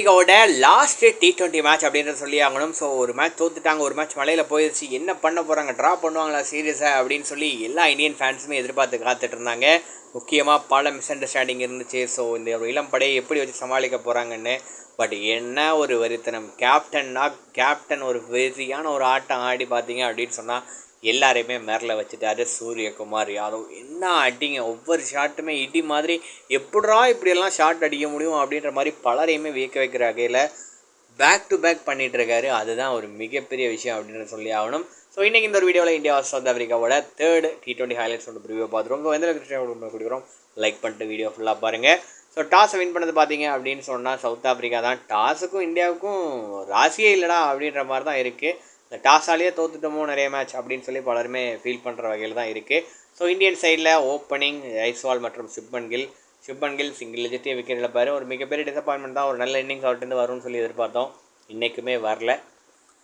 இந்தியாவோட last T twenty match அப்படின்றது சொல்லி ஆகணும். ஸோ ஒரு மேட்ச் தோத்துட்டாங்க ஒரு மேட்ச் மலையில் போயிடுச்சு என்ன பண்ண போகிறாங்க ட்ரா பண்ணுவாங்களா? சீரியஸாக அப்படின்னு சொல்லி எல்லா இந்தியன் ஃபேன்ஸுமே எதிர்பார்த்து காத்துட்டு இருந்தாங்க. முக்கியமாக பல மிஸ் அண்டர்ஸ்டாண்டிங் இருந்துச்சு. ஸோ இந்த ஒரு இளம் படையை எப்படி வச்சு சமாளிக்க போகிறாங்கன்னு பட் என்ன ஒரு வெறித்தனம். கேப்டன்னா கேப்டன் ஒரு வெறியான ஒரு ஆட்டம் ஆடி பார்த்தீங்க அப்படின்னு சொன்னால் எல்லாரையுமே மேரில் வச்சுட்டாரு. சூரியகுமார் யாதவ் என்ன அடிங்க? ஒவ்வொரு ஷாட்டுமே இடி மாதிரி எப்படா இப்படியெல்லாம் ஷாட் அடிக்க முடியும் அப்படின்ற மாதிரி பலரையுமே வியக்க வைக்கிற வகையில் பேக் டு பேக் பண்ணிகிட்ருக்காரு அதுதான் ஒரு மிகப்பெரிய விஷயம் அப்படின்னு சொல்லி ஆகணும். ஸோ இன்றைக்கி இந்த ஒரு வீடியோவில் இந்தியா சவுத் ஆஃப்ரிக்காவோட தேர்ட் டி டுவெண்ட்டி ஹைலைட்ஸ் ஒன்று ப்ரிவியூ பார்த்துருவோம். உங்கள் எந்த கொடுக்குறோம். லைக் பண்ணிட்டு வீடியோ ஃபுல்லாக பாருங்கள் ஸோ டாஸை வின் பண்ணது பார்த்தீங்க அப்படின்னு சொன்னால் சவுத் ஆஃப்ரிக்கா தான். டாஸுக்கும் இந்தியாவுக்கும் ராசியே இல்லைடா அப்படின்ற மாதிரி தான் இருக்குது இந்த டாஸாலேயே தோத்துட்டோமோ நிறைய மேட்ச் அப்படின்னு சொல்லி பலருமே ஃபீல் பண்ணுற வகையில் தான் இருக்குது ஸோ இந்தியன் சைடில் ஓப்பனிங் ஐஸ்வால் மற்றும் Shubman Gill Shubman Gill single digit wicket இழப்பார். ஒரு மிகப்பெரிய டிசப்பாயின்மெண்ட் தான். ஒரு நல்ல இன்னிங்ஸ் அவர்கிட்ட வரும்னு சொல்லி எதிர்பார்த்தோம். இன்றைக்குமே வரல.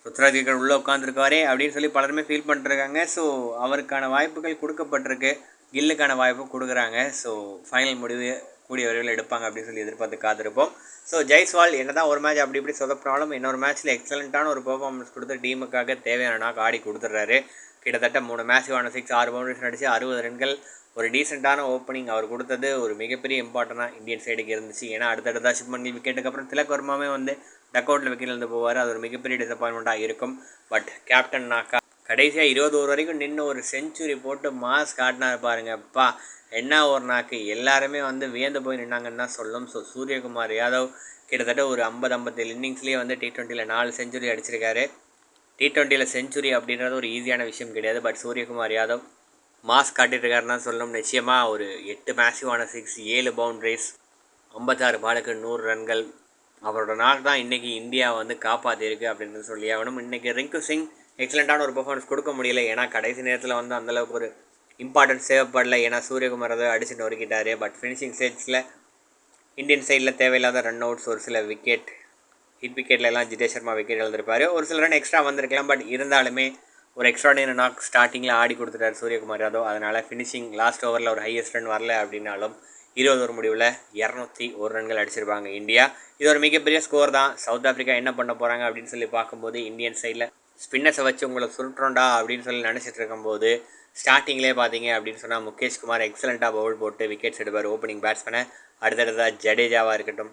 ருத்ராஜிகர் உள்ளே உட்காந்துருக்காரே அப்படின்னு சொல்லி பலருமே ஃபீல் பண்ணிருக்காங்க ஸோ அவருக்கான வாய்ப்புகள் கொடுக்கப்பட்டிருக்கு. கில்லுக்கான வாய்ப்பு கொடுக்குறாங்க. ஸோ ஃபைனல் முடிவு கூடிய விரைவில் எடுப்பாங்க அப்படின்னு சொல்லி எதிர்பார்த்து காத்திருப்போம். ஸோ ஜெய்ஸ்வால் என்ன தான் ஒரு மேட்ச் அப்படி இப்படி சொதப்பினாலும் இன்னொரு மேட்ச்சில் எக்ஸலண்ட்டான ஒரு பெர்ஃபார்மன்ஸ் கொடுத்து டீமுக்காக தேவையான நாக்கு ஆடி கொடுத்துட்றாரு. கிட்டத்தட்ட மூணு மேட்ச் சிக்ஸ் ஆறு பவுண்டரிஸ் நடிச்சு அறுபது ரன்கள் ஒரு டீசெண்டான ஓப்பனிங் அவர் கொடுத்தது ஒரு மிகப்பெரிய இம்பார்ட்டண்டாக இந்தியன் சைடுக்கு இருந்துச்சு. ஏன்னா அடுத்தடுத்தா சுப்மன் கில் விக்கெட்டுக்கு அப்புறம் திலக் வர்மாவே வந்து டக் அவுட்டில் விக்கெட்லேருந்து போவார். அது ஒரு மிகப்பெரிய டிசப்பாயின்மெண்ட்டாக இருக்கும். பட் கேப்டன் நாக்கா கடைசியாக இருபது ஓவர் வரைக்கும் நின்று ஒரு செஞ்சுரி போட்டு மாஸ் காட்டினார் பாருங்கப்பா என்ன ஒரு நாக்கு? எல்லாருமே வந்து வியந்து போய் நின்னாங்கன்னு தான் சொல்லும். ஸோ சூரியகுமார் யாதவ் கிட்டத்தட்ட ஒரு ஐம்பது ஐம்பத்தேழு இன்னிங்ஸ்லேயே வந்து டி ட்வெண்ட்டியில் நாலு செஞ்சுரி அடிச்சிருக்காரு. டி ட்வெண்ட்டியில் செஞ்சுரி அப்படின்றது ஒரு ஈஸியான விஷயம் கிடையாது. பட் சூரியகுமார் யாதவ் மாஸ் காட்டிட்டுருக்காருன்னா சொல்லணும் நிச்சயமாக ஒரு எட்டு மேசிவான சிக்ஸ் ஏழு பவுண்ட்ரிஸ் ஐம்பத்தாறு பாலுக்கு நூறு ரன்கள். அவரோட நாள் தான் இன்றைக்கி இந்தியா வந்து காப்பாற்றிருக்கு அப்படின்னு சொல்லி ஆகணும். இன்றைக்கி ரிங்கு சிங் எக்ஸலண்ட்டான ஒரு பெர்ஃபார்மன்ஸ் கொடுக்க முடியல. ஏன்னா கடைசி நேரத்தில் வந்து அந்தளவுக்கு ஒரு இம்பார்ட்டன்ஸ் தேவைப்படல. ஏன்னா சூரியகுமார் அதை அடிச்சு நொறுக்கிட்டாரு. பட் ஃபினிஷிங் ஸ்டேஜில் இந்தியன் சைடில் தேவையில்லாத ரன் அவுட்ஸ் ஒரு சில wicket hit wicket Jitesh Sharma wicket எழுந்திருப்பார் ஒரு சில ரன் எக்ஸ்ட்ரா வந்திருக்கலாம். பட் இருந்தாலுமே ஒரு எக்ஸ்ட்ராடினரி நாக் ஸ்டார்டிங்கில் ஆடி கொடுத்துட்டார் சூரியகுமார் யாதவ். அதனால் ஃபினிஷிங் லாஸ்ட் ஓவரில் ஒரு ஹையஸ்ட் ரன் வரல அப்படின்னாலும் இருபது ஒரு முடிவில் இரநூத்தி ஒரு ரன்கள் அடிச்சிருப்பாங்க இந்தியா. இது ஒரு மிகப்பெரிய ஸ்கோர் தான். சவுத் ஆஃப்ரிக்கா என்ன பண்ண போகிறாங்க அப்படின்னு சொல்லி பார்க்கும்போது இந்தியன் சைடில் ஸ்பின்னர்ஸை வச்சு உங்களை சுருட்டுறோண்டா அப்படின்னு சொல்லி நினச்சிட்டு இருக்கும்போது ஸ்டார்டிங்லேயே பார்த்தீங்க அப்படின்னு சொன்னால் முகேஷ் குமார் எக்ஸலண்ட்டாக பவுல் போட்டு விக்கெட்ஸ் எடுப்பார். ஓப்பனிங் பேட்ஸ்மேனை அடுத்தடுத்ததாக ஜடேஜாவாக இருக்கட்டும்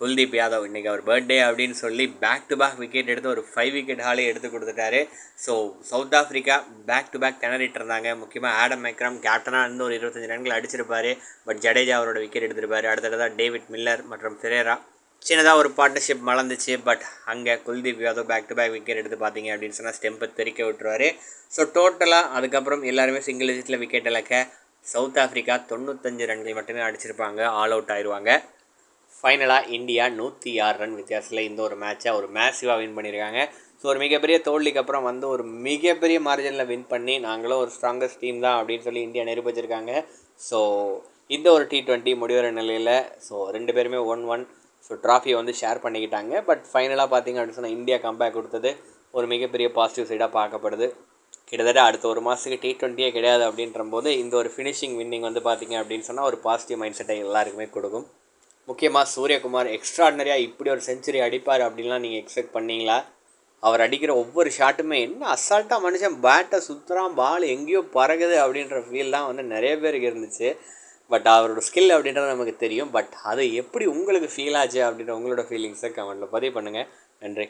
குல்தீப் யாதவ் இன்றைக்கி அவர் பர்த்டே அப்படின்னு சொல்லி பேக் டு பேக் விக்கெட் எடுத்து ஒரு ஃபைவ் விக்கெட் ஹாலே எடுத்து கொடுத்துட்டாரு. So South Africa back to back திணறிட்டு இருந்தாங்க. முக்கியமாக ஆடம் மெக்ரம் கேப்டனாக இருந்து ஒரு இருபத்தஞ்சி ரன்கள் அடிச்சிருப்பார். பட் ஜடேஜா அவரோட விக்கெட் எடுத்திருப்பார். அடுத்தடுத்ததாக டேவிட் மில்லர் மற்றும் ஃபிரேரா. சின்னதாக ஒரு பார்ட்னர்ஷிப் மலர்ந்துச்சு பட் அங்கே Kuldeep Yadav back to back wicket எடுத்து பார்த்தீங்க அப்படின்னு சொன்னால் ஸ்டெம்பை தெரிக்க விட்டுருவார். ஸோ டோட்டலாக அதுக்கப்புறம் எல்லாருமே சிங்கிள் டிஜிட்டில் விக்கெட் இழக்க சவுத் ஆஃப்ரிக்கா தொண்ணூத்தஞ்சு ரன்கள் மட்டுமே அடிச்சிருப்பாங்க ஆல் அவுட் ஆயிடுவாங்க ஃபைனலாக இந்தியா நூற்றி ஆறு ரன் வித்தியாசத்தில் இந்த ஒரு மேட்சை ஒரு மேசிவாக வின் பண்ணியிருக்காங்க ஸோ ஒரு மிகப்பெரிய தோல்விக்கு அப்புறம் வந்து ஒரு மிகப்பெரிய மார்ஜினில் வின் பண்ணி நாங்களும் ஒரு ஸ்ட்ராங்கஸ்ட் டீம் தான் அப்படின்னு சொல்லி இந்தியா நிரூபிச்சிருக்காங்க. ஸோ இந்த ஒரு டி ட்வெண்ட்டி முடிவர நிலையில் ஸோ ரெண்டு பேருமே ஒன் ஒன் ஸோ ட்ராஃபியை வந்து ஷேர் பண்ணிக்கிட்டாங்க. பட் ஃபைனலாக பார்த்தீங்க அப்படின்னு சொன்னால் இந்தியா கம்பேக் கொடுத்தது ஒரு மிகப்பெரிய பாசிட்டிவ் சைடாக பார்க்கப்படுது. கிட்டத்தட்ட அடுத்த ஒரு மாதத்துக்கு டி ட்வெண்ட்டியே கிடையாது அப்படின்ற போது இந்த ஒரு ஃபினிஷிங் வின்னிங் வந்து பார்த்தீங்க அப்படின்னு சொன்னால் ஒரு பாசிட்டிவ் மைண்ட் செட்டை எல்லாருக்குமே கொடுக்கும். முக்கியமாக சூரியகுமார் எக்ஸ்ட்ராடினரியாக இப்படி ஒரு செஞ்சுரி அடிப்பார் அப்படின்லாம் நீங்கள் எக்ஸ்பெக்ட் பண்ணீங்களா? அவர் அடிக்கிற ஒவ்வொரு ஷாட்டுமே என்ன அசால்ட்டாக மனுஷன் பேட்டை சுற்றுறான் பால் எங்கேயோ பறகுது அப்படின்ற ஃபீல்லாம் வந்து நிறைய பேருக்கு இருந்துச்சு. பட் அவரோட ஸ்கில் அப்படின்றது நமக்கு தெரியும். பட் அது எப்படி உங்களுக்கு ஃபீல் ஆச்சு அப்படின்ற உங்களோட ஃபீலிங்ஸை கமெண்ட்டில் பதிவு பண்ணுங்கள் நன்றி.